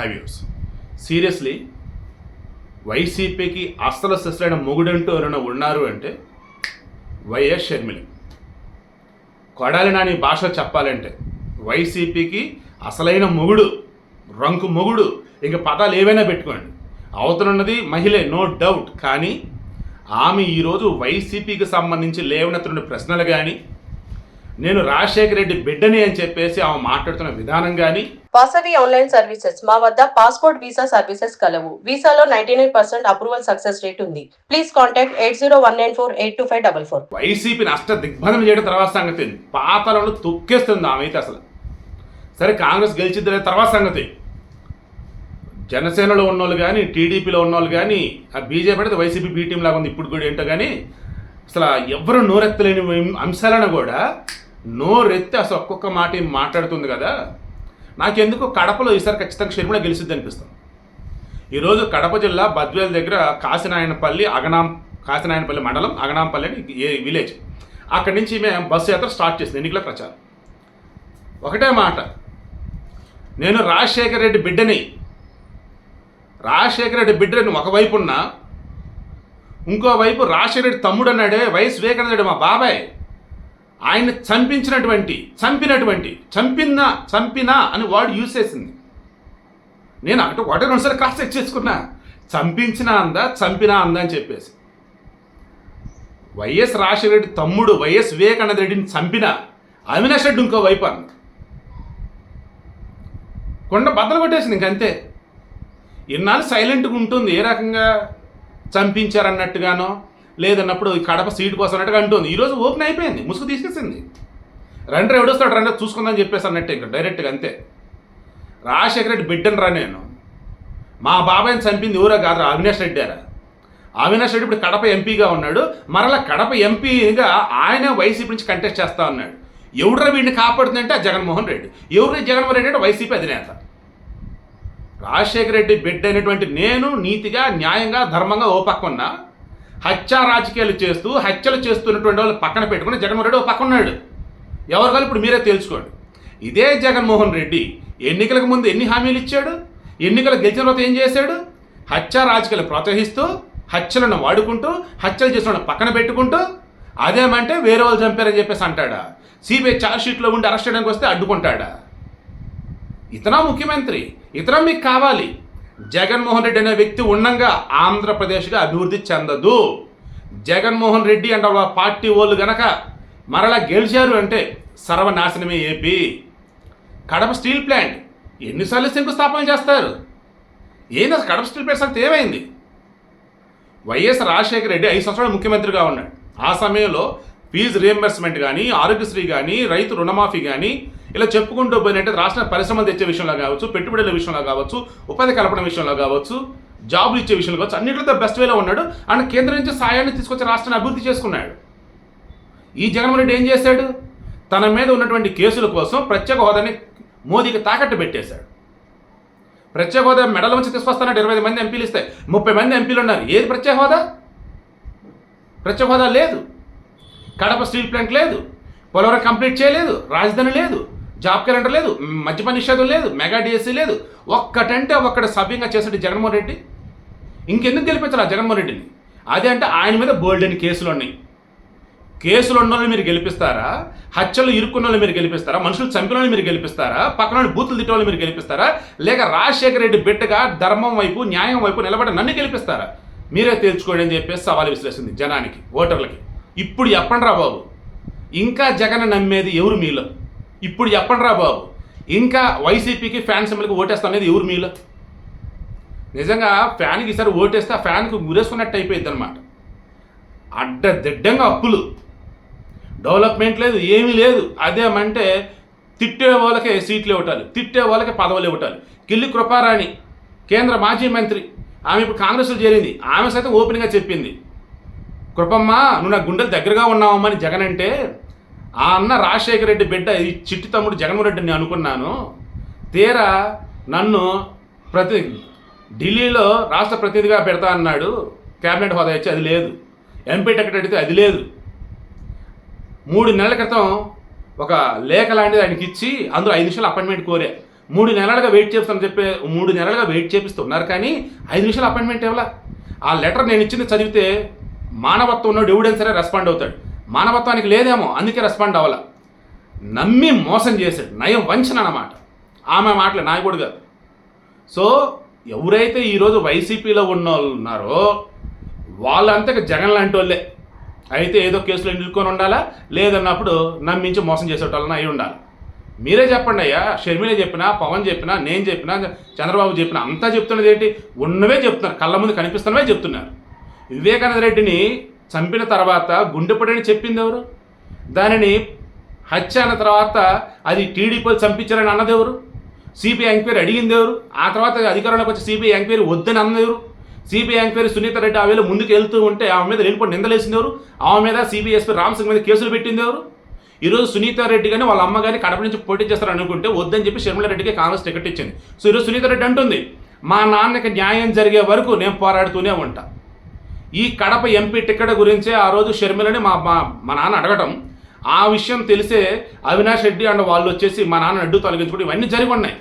హైవ్యూస్ seriously వైసీపీకి అస్సలు సిస్టైన మొగుడంటూ ఎవరైనా ఉన్నారు అంటే వైఎస్ షర్మిలి. కొడాలి నాని భాష చెప్పాలంటే వైసీపీకి అసలైన మొగుడు రంకు మొగుడు ఇంక పదాలు ఏవైనా పెట్టుకోండి. అవతనున్నది మహిళే నో డౌట్ కానీ ఆమె ఈరోజు వైసీపీకి సంబంధించి లేవనెత్తున్న ప్రశ్నలు కానీ నేను రాజశేఖర రెడ్డి బిడ్డని అని చెప్పేసి ఆమె మాట్లాడుతున్న విధానం కానీ వాసవి ఆన్లైన్ సర్వీసెస్. మా వద్ద పాస్పోర్ట్ వీసా సర్వీసెస్ కలవు. వీసాలో ninety nine percent approval success rate ఉంది. Please contact eight zero one nine four eight two five double four. వైసీపీని అష్ట దిగ్బంధనం చేయడం తర్వాత సంగతి పాతలను తొక్కేస్తుంది ఆమె అయితే అసలు. సరే కాంగ్రెస్ గెలిచిద్ది తర్వాత సంగతి. జనసేనలో ఉన్నోళ్ళు కానీ టీడీపీలో ఉన్నోళ్ళు కానీ ఆ బీజేపీ అయితే వైసీపీ బీ టీం లాగా ఉంది. ఇప్పుడు కూడా ఏంటో కానీ అసలు ఎవరు నోరెత్తలేని అంశాలను కూడా నోరెత్తి అసలు ఒక్కొక్క మాట ఏం మాట్లాడుతుంది కదా? నాకెందుకు కడపలో ఈసారి ఖచ్చితంగా షర్మిల గెలిచిద్ది అనిపిస్తుంది. ఈరోజు కడప జిల్లా బద్వేల్ దగ్గర కాసినాయనపల్లి అగనాం కాశీనాయనపల్లి మండలం అగనాంపల్లి అని ఏ విలేజ్. అక్కడి నుంచి మేము బస్సు యాత్ర స్టార్ట్ చేసింది ఎన్నికల ప్రచారం. ఒకటే మాట నేను రాజశేఖర రెడ్డి బిడ్డని రాజశేఖర రెడ్డి బిడ్డని ఒకవైపు ఉన్నా ఇంకోవైపు రాజశేఖర రెడ్డి తమ్ముడు అన్నాడే వైఎస్ వివేకానందుడు మా బాబాయ్. ఆయన చంపించినటువంటి చంపినటువంటి చంపిన చంపినా అని వాడు యూజ్ చేసింది. నేను అటు ఒకటి రెండుసార్లు క్రాస్ చెక్ చేసుకున్నా. చంపించిన అందా చంపినా అందా అని చెప్పేసి. వైఎస్ రాజశేఖర రెడ్డి తమ్ముడు వైఎస్ వివేకానంద రెడ్డిని చంపిన అవినాష్ రెడ్డి ఇంకో వైపు అంది కొండ బద్దలు కొట్టేసింది ఇంకంతే ఇన్నాళ్ళు సైలెంట్గా ఉంటుంది ఏ రకంగా చంపించారన్నట్టుగానో లేదన్నప్పుడు ఈ కడప సీట్ కోసం అన్నట్టుగా అంటుంది. ఈరోజు ఓపెన్ అయిపోయింది. ముసుగు తీసేసింది. రండి ఎవడొస్తాడు రండి చూసుకుందని చెప్పేసి అన్నట్టు ఇంకా. డైరెక్ట్గా అంతే. రాజశేఖర రెడ్డి బిడ్డను రా నేను. మా బాబాయ్ని చంపింది ఎవరో కాదు అవినాష్ రెడ్డారా అవినాష్ రెడ్డి ఇప్పుడు కడప ఎంపీగా ఉన్నాడు. మరలా కడప ఎంపీగా ఆయన వైసీపీ నుంచి కంటెస్ట్ చేస్తా ఉన్నాడు. ఎవడ్రా వీడిని కాపాడుతుందంటే జగన్మోహన్ రెడ్డి. ఎవరి జగన్మోహన్ రెడ్డి అంటే వైసీపీ అధినేత. రాజశేఖర రెడ్డి బిడ్డ అయినటువంటి నేను నీతిగా న్యాయంగా ధర్మంగా ఓ పక్క ఉన్నా. హత్య రాజకీయాలు చేస్తూ హత్యలు చేస్తున్నటువంటి వాళ్ళు పక్కన పెట్టుకుని జగన్మోహన్ రెడ్డి పక్కన ఉన్నాడు. ఎవరు కాదు ఇప్పుడు మీరే తెలుసుకోండి. ఇదే జగన్మోహన్ రెడ్డి ఎన్నికలకు ముందు ఎన్ని హామీలు ఇచ్చాడు? ఎన్నికలు గెలిచిన తర్వాత ఏం చేశాడు? హత్య రాజకీయాలు ప్రోత్సహిస్తూ హత్యలను వాడుకుంటూ హత్యలు చేసిన పక్కన పెట్టుకుంటూ అదేమంటే వేరే వాళ్ళు చంపారని చెప్పేసి అంటాడా? సిబిఐ ఛార్జ్ షీట్లో ఉండి అరెస్ట్ చేయడానికి వస్తే అడ్డుకుంటాడా? ఇతనా ముఖ్యమంత్రి. ఇతనం మీకు కావాలి. జగన్మోహన్ రెడ్డి అనే వ్యక్తి ఉండంగా ఆంధ్రప్రదేశ్గా అభివృద్ధి చెందదు. జగన్మోహన్ రెడ్డి అంటే వాళ్ళ పార్టీ వాళ్ళు గనక మరలా గెలిచారు అంటే సర్వనాశనమే ఏపీ. కడప స్టీల్ ప్లాంట్ ఎన్నిసార్లు శంకుస్థాపన చేస్తారు? ఏంది అసలు కడప స్టీల్ ప్లాంట్ సంగతి ఏమైంది? వైఎస్ రాజశేఖర రెడ్డి ఐదు సంవత్సరాలు ముఖ్యమంత్రిగా ఉన్నాడు. ఆ సమయంలో ఫీజు రియంబర్స్మెంట్ కానీ ఆరోగ్యశ్రీ కానీ రైతు రుణమాఫీ కానీ ఇలా చెప్పుకుంటూ పోయినట్టు రాష్ట్ర పరిశ్రమలు తెచ్చే విషయంలో కావచ్చు పెట్టుబడుల విషయంలో కావచ్చు ఉపాధి కల్పన విషయంలో కావచ్చు జాబులు ఇచ్చే విషయంలో కావచ్చు అన్నింటితో బెస్ట్ వేలో ఉన్నాడు. ఆయన కేంద్రం నుంచి సాయాన్ని తీసుకొచ్చి రాష్ట్రాన్ని అభివృద్ధి చేసుకున్నాడు. ఈ జగన్మోహన్ రెడ్డి ఏం చేశాడు? తన మీద ఉన్నటువంటి కేసుల కోసం ప్రత్యేక హోదాని మోదీకి తాకట్టు పెట్టేశాడు. ప్రత్యేక హోదా మెడల నుంచి తీసుకొస్తానంటే ఇరవై ఐదు మంది ఎంపీలు ఇస్తే ముప్పై మంది ఎంపీలు ఉన్నారు. ఏది ప్రత్యేక హోదా? ప్రత్యేక హోదా లేదు. కడప స్టీల్ ప్లాంట్ లేదు. పోలవరం కంప్లీట్ చేయలేదు. రాజధాని లేదు. జాబ్ క్యాలెండర్ లేదు మద్యపాన నిషేధం లేదు మెగా డిఎస్సీ లేదు. ఒక్కటంటే ఒక్కడ సభ్యంగా చేసేటి జగన్మోహన్ రెడ్డి? ఇంకెందుకు గెలిపించాలి ఆ జగన్మోహన్ రెడ్డిని? అదే అంటే ఆయన మీద బోల్డ్ అని కేసులు ఉన్నాయి. కేసులు ఉన్న వాళ్ళని మీరు గెలిపిస్తారా? హత్యలు ఇరుక్కున్న వాళ్ళు మీరు గెలిపిస్తారా? మనుషులు చంపిన వాళ్ళు మీరు గెలిపిస్తారా? పక్కన బూతులు తిట్టే వాళ్ళు మీరు గెలిపిస్తారా? లేక రాజశేఖర రెడ్డి బిడ్డగా ధర్మం వైపు న్యాయం వైపు నిలబడి నన్ను గెలిపిస్తారా? మీరే తేల్చుకోండి అని చెప్పేసి సవాల్ విసిరేసింది జనానికి ఓటర్లకి. ఇప్పుడు చెప్పండిరా బాబు. ఇంకా జగన్ నమ్మేది ఎవరు మీలో? ఇప్పుడు చెప్పండిరా బాబు. ఇంకా వైసీపీకి ఫ్యాన్ సింబల్కి ఓటేస్తా అనేది ఎవరు మీలో? నిజంగా ఫ్యాన్కి ఈసారి ఓటేస్తే ఆ ఫ్యాన్కి గురేసుకున్నట్టు అయిపోయింది అనమాట అడ్డదిడ్డంగా అప్పులు. డెవలప్మెంట్ లేదు ఏమీ లేదు. అదేమంటే తిట్టే వాళ్ళకే సీట్లు ఇవ్వటాలు తిట్టే వాళ్ళకే పదవులు ఇవ్వటాలు. కిల్లి కృపారాణి కేంద్ర మాజీ మంత్రి ఆమె ఇప్పుడు కాంగ్రెస్లో చేరింది. ఆమె సైతం ఓపెన్గా చెప్పింది. కృపమ్మ నువ్వు నా గుండెలు దగ్గరగా ఉన్నావమ్మని జగన్ అంటే ఆ అన్న రాజశేఖర రెడ్డి బిడ్డ ఈ చిట్టి తమ్ముడు జగన్మోహన్ రెడ్డిని అనుకున్నాను. తీరా నన్ను ప్రతి ఢిల్లీలో రాష్ట్ర ప్రతినిధిగా పెడతా అన్నాడు. క్యాబినెట్ హోదా ఇచ్చి అది లేదు. ఎంపీ టికెట్ అడిగితే అది లేదు. మూడు నెలల క్రితం ఒక లేఖ లాంటిది ఆయనకి ఇచ్చి అందులో ఐదు నిమిషాలు అపాయింట్మెంట్ కోరే. మూడు నెలలుగా వెయిట్ చేస్తాను చెప్పే మూడు నెలలుగా వెయిట్ చేపిస్తున్నారు కానీ ఐదు నిమిషాలు అపాయింట్మెంట్ ఇవ్వాల. ఆ లెటర్ నేను ఇచ్చింది చదివితే మానవత్వం ఉన్నాడు ఎవడైనా సరే రెస్పాండ్ అవుతాడు. మానవత్వానికి లేదేమో అందుకే రెస్పాండ్ అవ్వాల. నమ్మి మోసం చేశాడు. నయం వంచన అన్నమాట. ఆమె మాటలు నాయకుడు కాదు. సో ఎవరైతే ఈరోజు వైసీపీలో ఉన్న వాళ్ళు ఉన్నారో వాళ్ళంతా జగన్ లాంటి వాళ్ళే. అయితే ఏదో కేసులో నిలుకొని ఉండాలా? లేదన్నప్పుడు నమ్మించి మోసం చేసేటోళ్ళని అయి ఉండాలి. మీరే చెప్పండి అయ్యా. షర్మిల చెప్పినా పవన్ చెప్పినా నేను చెప్పినా చంద్రబాబు చెప్పినా అంతా చెప్తున్నది ఏంటి ఉన్నవే చెప్తున్నారు. కళ్ళ ముందు కనిపిస్తున్నవే చెప్తున్నారు. వివేకానంద రెడ్డిని చంపిన తర్వాత గుండెపడని చెప్పింది ఎవరు? దానిని హత్య అన్న తర్వాత అది టీడీపీ చంపించారని అన్నది ఎవరు? సిబిఐ ఎంక్వైరీ అడిగింది ఎవరు? ఆ తర్వాత అధికారంలోకి వచ్చి సిబిఐ ఎంక్వైరీ వద్దని అన్నదెవరు సిబిఐ ఎంక్వైరీ సునీత రెడ్డి ఆ వేళ ముందుకు వెళ్తూ ఉంటే ఆమె మీద వెళ్ళిపోయి నిందలేసింది ఎవరు? ఆమె మీద సిబిఎస్పీ రామ్ సింగ్ మీద కేసులు పెట్టింది ఎవరు? ఈరోజు సునీత రెడ్డి కానీ వాళ్ళ అమ్మ కానీ కడప నుంచి పోటీ చేస్తారు అనుకుంటే వద్దని చెప్పి షర్మిల రెడ్డికి కాంగ్రెస్ టికెట్ ఇచ్చింది. సో ఈరోజు సునీత రెడ్డి అంటుంది మా నాన్నకి న్యాయం జరిగే వరకు నేను పోరాడుతూనే ఉంటా. ఈ కడప ఎంపీ టికెట్ గురించే ఆ రోజు షర్మిలని మా మా మా నాన్న అడగటం. ఆ విషయం తెలిసే అవినాష్ రెడ్డి అండ్ వాళ్ళు వచ్చేసి మా నాన్న అడ్డు తొలగించుకుంటూ ఇవన్నీ జరిగి ఉన్నాయి.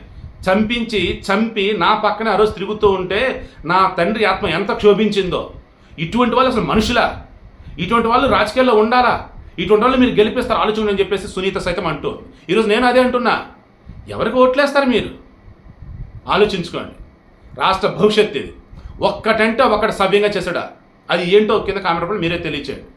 చంపించి చంపి నా పక్కనే ఆ రోజు తిరుగుతూ ఉంటే నా తండ్రి ఆత్మ ఎంత క్షోభించిందో. ఇటువంటి వాళ్ళు అసలు మనుషులా? ఇటువంటి వాళ్ళు రాజకీయాల్లో ఉండాలా? ఇటువంటి వాళ్ళు మీరు గెలిపిస్తారు ఆలోచన అని చెప్పేసి సునీత సైతం అంటూ. ఈరోజు నేను అదే అంటున్నా. ఎవరికి ఓట్లేస్తారు మీరు? ఆలోచించుకోండి. రాష్ట్ర భవిష్యత్తు ఇది. ఒక్కటంటే ఒక్కటి సవ్యంగా చేసాడా అది ఏంటో కింద కామెంట్ రూపంలో మీరే తెలియచేయండి.